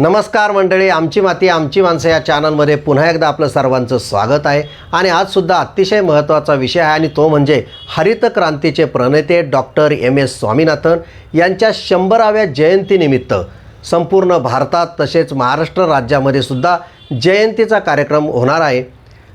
नमस्कार मंडळी आमची माती आमची माणसं या चॅनलमध्ये पुन्हा एकदा आपलं सर्वांचं स्वागत आहे. आणि आजसुद्धा अतिशय महत्त्वाचा विषय आहे आणि तो म्हणजे हरित क्रांतीचे प्रणेते डॉक्टर एम एस स्वामीनाथन यांच्या शंभराव्या जयंतीनिमित्त संपूर्ण भारतात तसेच महाराष्ट्र राज्यामध्ये सुद्धा जयंतीचा कार्यक्रम होणार आहे.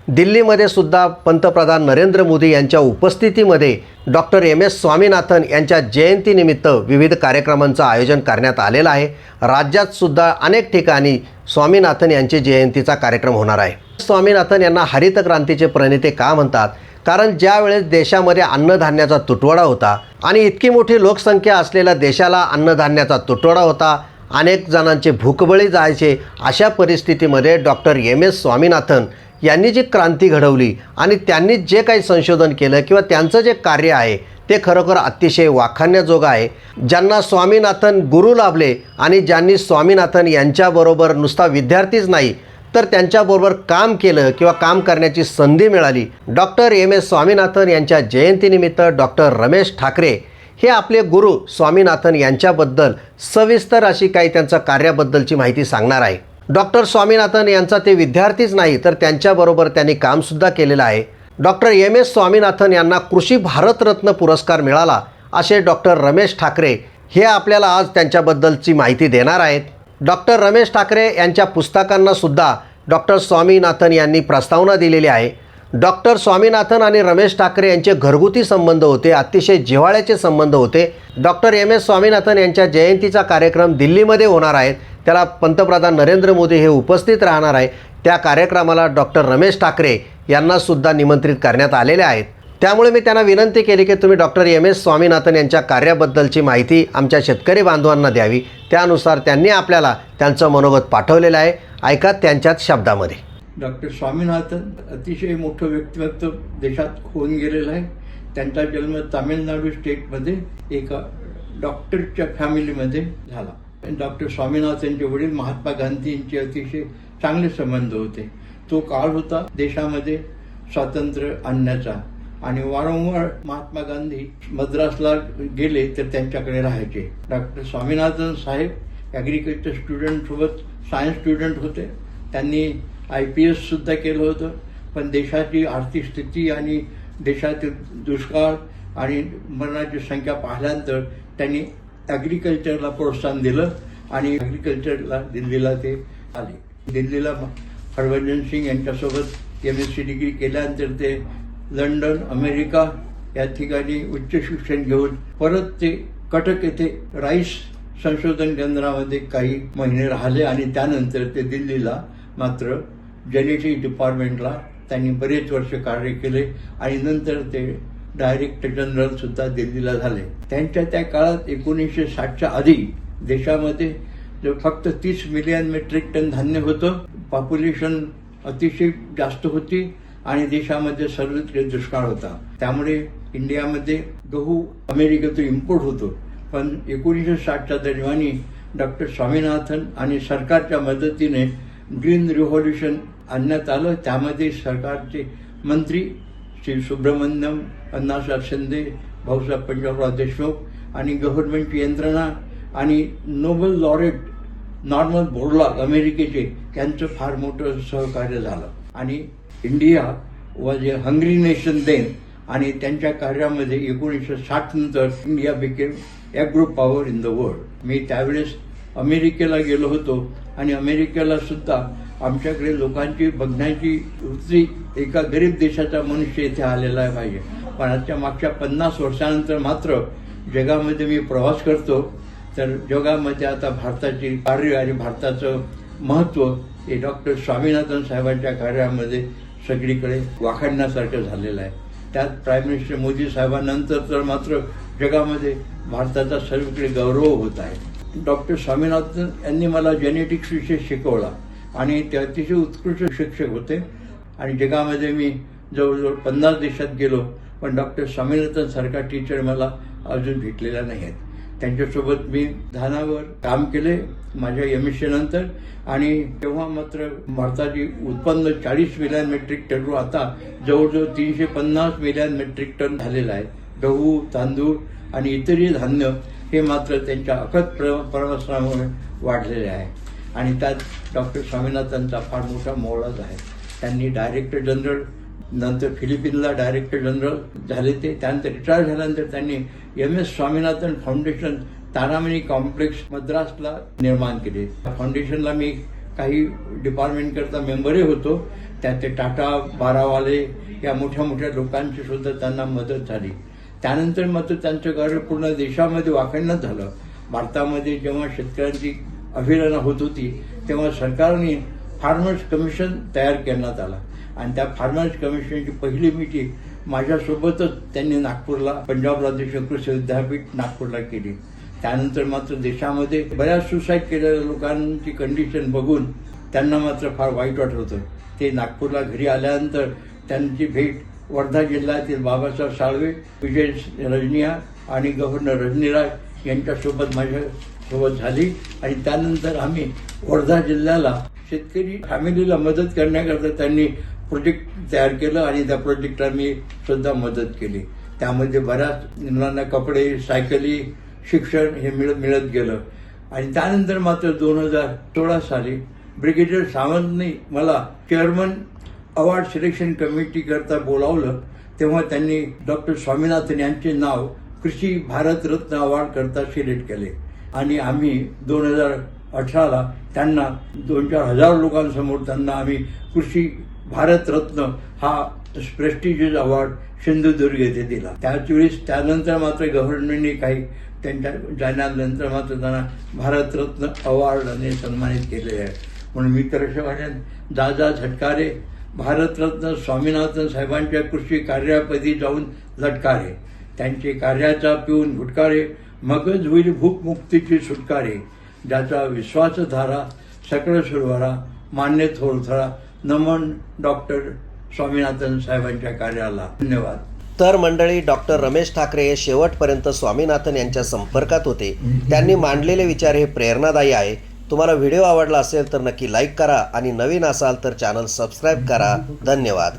दिल्लीमध्ये सुद्धा पंतप्रधान नरेंद्र मोदी यांच्या उपस्थितीमध्ये डॉक्टर एम एस स्वामीनाथन यांच्या जयंतीनिमित्त विविध कार्यक्रमांचं आयोजन करण्यात आलेलं आहे. राज्यात सुद्धा अनेक ठिकाणी स्वामीनाथन यांची जयंतीचा कार्यक्रम होणार आहे. स्वामीनाथन यांना हरित क्रांतीचे प्रणेते का म्हणतात? कारण ज्यावेळेस देशामध्ये अन्नधान्याचा तुटवडा होता आणि इतकी मोठी लोकसंख्या असलेल्या देशाला अन्नधान्याचा तुटवडा होता अनेक जणांचे भूकबळी जायचे अशा परिस्थितीमध्ये डॉक्टर एम एस स्वामीनाथन यांनी जी क्रांती घडवली आणि त्यांनी जे काही संशोधन केलं किंवा त्यांचं जे कार्य आहे ते खरोखर अतिशय वाखाण्याजोगं आहे. ज्यांना स्वामीनाथन गुरु लाभले आणि ज्यांनी स्वामीनाथन यांच्याबरोबर नुसता विद्यार्थीच नाही तर त्यांच्याबरोबर काम केलं किंवा काम करण्याची संधी मिळाली. Doctor M. एस. स्वामीनाथन यांच्या जयंतीनिमित्त डॉक्टर रमेश ठाकरे हे आपले गुरु स्वामीनाथन यांच्याबद्दल सविस्तर अशी काही त्यांच्या कार्याबद्दलची माहिती सांगणार आहे. डॉक्टर स्वामीनाथन यांचा ते विद्यार्थीच नाही तर त्यांच्याबरोबर त्यांनी कामसुद्धा केलेलं आहे. डॉक्टर एम एस स्वामीनाथन यांना कृषी भारतरत्न पुरस्कार मिळाला असे डॉक्टर रमेश ठाकरे हे आपल्याला आज त्यांच्याबद्दलची माहिती देणार आहेत. डॉक्टर रमेश ठाकरे यांच्या पुस्तकांना सुद्धा डॉक्टर स्वामीनाथन यांनी प्रस्तावना दिलेली आहे. डॉक्टर स्वामीनाथन आणि रमेश ठाकरे यांचे घरगुती संबंध होते अतिशय जिव्हाळ्याचे संबंध होते. डॉक्टर एम एस स्वामीनाथन यांच्या जयंतीचा कार्यक्रम दिल्लीमध्ये होणार आहे. त्याला पंतप्रधान नरेंद्र मोदी हे उपस्थित राहणार आहे. त्या कार्यक्रमाला डॉक्टर रमेश ठाकरे यांनासुद्धा निमंत्रित करण्यात आलेले आहेत. त्यामुळे मी त्यांना विनंती केली की तुम्ही डॉक्टर एम एस स्वामीनाथन यांच्या कार्याबद्दलची माहिती आमच्या शेतकरी बांधवांना द्यावी. त्यानुसार त्यांनी आपल्याला त्यांचं मनोगत पाठवलेलं आहे. ऐका त्यांच्याच शब्दामध्ये. डॉक्टर स्वामीनाथन अतिशय मोठं व्यक्तिमत्व देशात होऊन गेलेलं आहे. त्यांचा जन्म तामिळनाडू स्टेटमध्ये एका डॉक्टरच्या फॅमिलीमध्ये झाला. डॉक्टर स्वामीनाथनचे वडील महात्मा गांधींचे अतिशय चांगले संबंध होते. तो काळ होता देशामध्ये स्वातंत्र्य आणण्याचा. आणि वारंवार महात्मा गांधी मद्रासला गेले तर त्यांच्याकडे राहायचे. डॉक्टर स्वामीनाथन साहेब ॲग्रिकल्चर स्टुडंट सोबत सायन्स स्टुडंट होते. त्यांनी आय पी एस सुद्धा केलं होतं. पण देशाची आर्थिक स्थिती आणि देशातील दुष्काळ आणि मरणाची संख्या पाहिल्यानंतर त्यांनी ॲग्रिकल्चरला प्रोत्साहन दिलं आणि ॲग्रिकल्चरला दिल्लीला ते आले. दिल्लीला हरभजन सिंग यांच्यासोबत एम एस सी डिग्री केल्यानंतर ते लंडन अमेरिका या ठिकाणी उच्च शिक्षण घेऊन परत ते कटक येथे राईस संशोधन केंद्रामध्ये काही महिने राहिले आणि त्यानंतर ते दिल्लीला मात्र जेनेटिक डिपार्टमेंटला त्यांनी बरेच वर्ष कार्य केले आणि नंतर ते डायरेक्टर जनरल सुद्धा दिल्लीला झाले. त्यांच्या त्या काळात एकोणीसशे साठच्या आधी देशामध्ये जो फक्त तीस मिलियन मेट्रिक टन धान्य होतं पॉप्युलेशन अतिशय जास्त होती आणि देशामध्ये सर्वत्र दुष्काळ होता. त्यामुळे इंडियामध्ये गहू अमेरिकेतून इम्पोर्ट होतो. पण एकोणीसशे साठच्या दरम्यानी डॉक्टर स्वामीनाथन आणि सरकारच्या मदतीने ग्रीन रिव्हॉल्युशन आणण्यात आलं. त्यामध्ये सरकारचे मंत्री श्री सुब्रमण्यम अण्णासाहेब शिंदे भाऊसाहेब पंजाबराव देशमुख आणि गव्हर्नमेंट यंत्रणा आणि नोबल लॉरेट नॉर्मल बोर्डलॉग अमेरिकेचे त्यांचं फार मोठं सहकार्य झालं. आणि India was a hungry nation then आणि त्यांच्या कार्यामध्ये एकोणीसशे साठ नंतर India became agro power in the world मी त्यावेळेस अमेरिकेला गेलो होतो आणि अमेरिकेला सुद्धा आमच्याकडे लोकांची बघण्याची वृत्ती एका गरीब देशाचा मनुष्य इथे आलेला आहे पाहिजे पण आजच्या मागच्या पन्नास वर्षानंतर मात्र जगामध्ये मी प्रवास करतो. तर जगामध्ये आता भारताची कार्य आणि भारताचं महत्त्व हे डॉक्टर स्वामीनाथन साहेबांच्या कार्यामध्ये सगळीकडे वाखाणण्यासारखं झालेलं आहे. त्यात प्राईम मिनिस्टर मोदी साहेबांनंतर तर मात्र जगामध्ये भारताचा सर्वीकडे गौरव होत आहे. डॉक्टर स्वामीनाथन यांनी मला जेनेटिक्स विषय शिकवला. आणि ते अतिशय उत्कृष्ट शिक्षक होते. आणि जगामध्ये मी जवळजवळ पन्नास देशात गेलो पण डॉक्टर स्वामीनाथन सारखा टीचर मला अजून भेटलेला नाही आहेत त्यांच्यासोबत मी धानावर काम केले माझ्या एम एस नंतर. आणि तेव्हा मात्र भारताची उत्पन्न चाळीस मिलियन मेट्रिक टन आता जवळजवळ तीनशे पन्नास मिलियन मेट्रिक टन झालेलं आहे. गहू तांदूळ आणि इतरही धान्य हे मात्र त्यांच्या अखत प्र वाढलेले आहे. आणि त्यात डॉक्टर स्वामीनाथनचा फार मोठा मोलाच आहे. त्यांनी डायरेक्टर जनरल नंतर फिलिपिनला डायरेक्टर जनरल झाले ते त्यानंतर रिटायर झाल्यानंतर त्यांनी M S Swaminathan foundation Taramani complex मद्रासला निर्माण केले. त्या फाउंडेशनला मी काही डिपार्टमेंटकरता मेंबरही होतो. त्यात ते टाटा बारावाले या मोठ्या मोठ्या लोकांची सुद्धा त्यांना मदत झाली. त्यानंतर मात्र त्यांचं कार्य पूर्ण देशामध्ये वाखाणण्यात झालं. भारतामध्ये जेव्हा शेतकऱ्यांची अभिरना होत होती तेव्हा सरकारने फार्मर्स कमिशन तयार करण्यात आला. आणि त्या फार्मर्स कमिशनची पहिली मिटिंग माझ्यासोबतच त्यांनी नागपूरला पंजाब राज्य कृषी विद्यापीठ नागपूरला केली. त्यानंतर मात्र देशामध्ये बऱ्याच सुसाईड केलेल्या लोकांची कंडिशन बघून त्यांना मात्र फार वाईट वाटत होतं. ते नागपूरला घरी आल्यानंतर त्यांची भेट वर्धा जिल्ह्यातील बाबासाहेब साळवे विजय रजनिया आणि गव्हर्नर रजनीराज यांच्यासोबत माझ्या सुरुवात झाली आणि त्यानंतर आम्ही वर्धा जिल्ह्याला शेतकरी फॅमिलीला मदत करण्याकरता त्यांनी प्रोजेक्ट तयार केलं आणि त्या प्रोजेक्टला आम्ही सुद्धा मदत केली. त्यामध्ये बऱ्याच मुलांना कपडे सायकली शिक्षण हे मिळत मिळत गेलं. आणि त्यानंतर मात्र दोन हजार सोळा साली ब्रिगेडियर सावंतने मला चेअरमन अवॉर्ड सिलेक्शन कमिटी करता बोलावलं तेव्हा त्यांनी डॉक्टर स्वामीनाथन यांचे नाव कृषी भारतरत्न अवॉर्ड करता सिलेक्ट केले. आणि आम्ही दोन हजार अठराला त्यांना दोन चार हजार लोकांसमोर त्यांना आम्ही कृषी भारतरत्न हा प्रेस्टिजियस अवॉर्ड सिंधुदुर्ग येथे दिला. त्याचवेळेस त्यानंतर मात्र गव्हर्नमेंटने काही त्यांच्या जाण्यानंतर मात्र त्यांना भारतरत्न अवॉर्डने सन्मानित केले आहे. म्हणून मी तर असं म्हणेन दादा झटकारे भारतरत्न स्वामीनाथन साहेबांच्या कृषी कार्यापदी जाऊन लटकारे त्यांचे कार्याचा पिऊन घुटकारे मगज होईल भूकमुक्तीची सुटकारे. ज्याचा विश्वास धारा सकळ सुरवारा मान्य थोरथळा नमन डॉक्टर स्वामीनाथन साहेबांच्या कार्याला. धन्यवाद. तर मंडळी डॉक्टर रमेश ठाकरे हे शेवटपर्यंत स्वामीनाथन यांच्या संपर्कात होते. त्यांनी मांडलेले विचार हे प्रेरणादायी आहे. तुम्हाला व्हिडिओ आवडला असेल तर नक्की लाईक करा आणि नवीन असाल तर चॅनल सबस्क्राईब करा. धन्यवाद.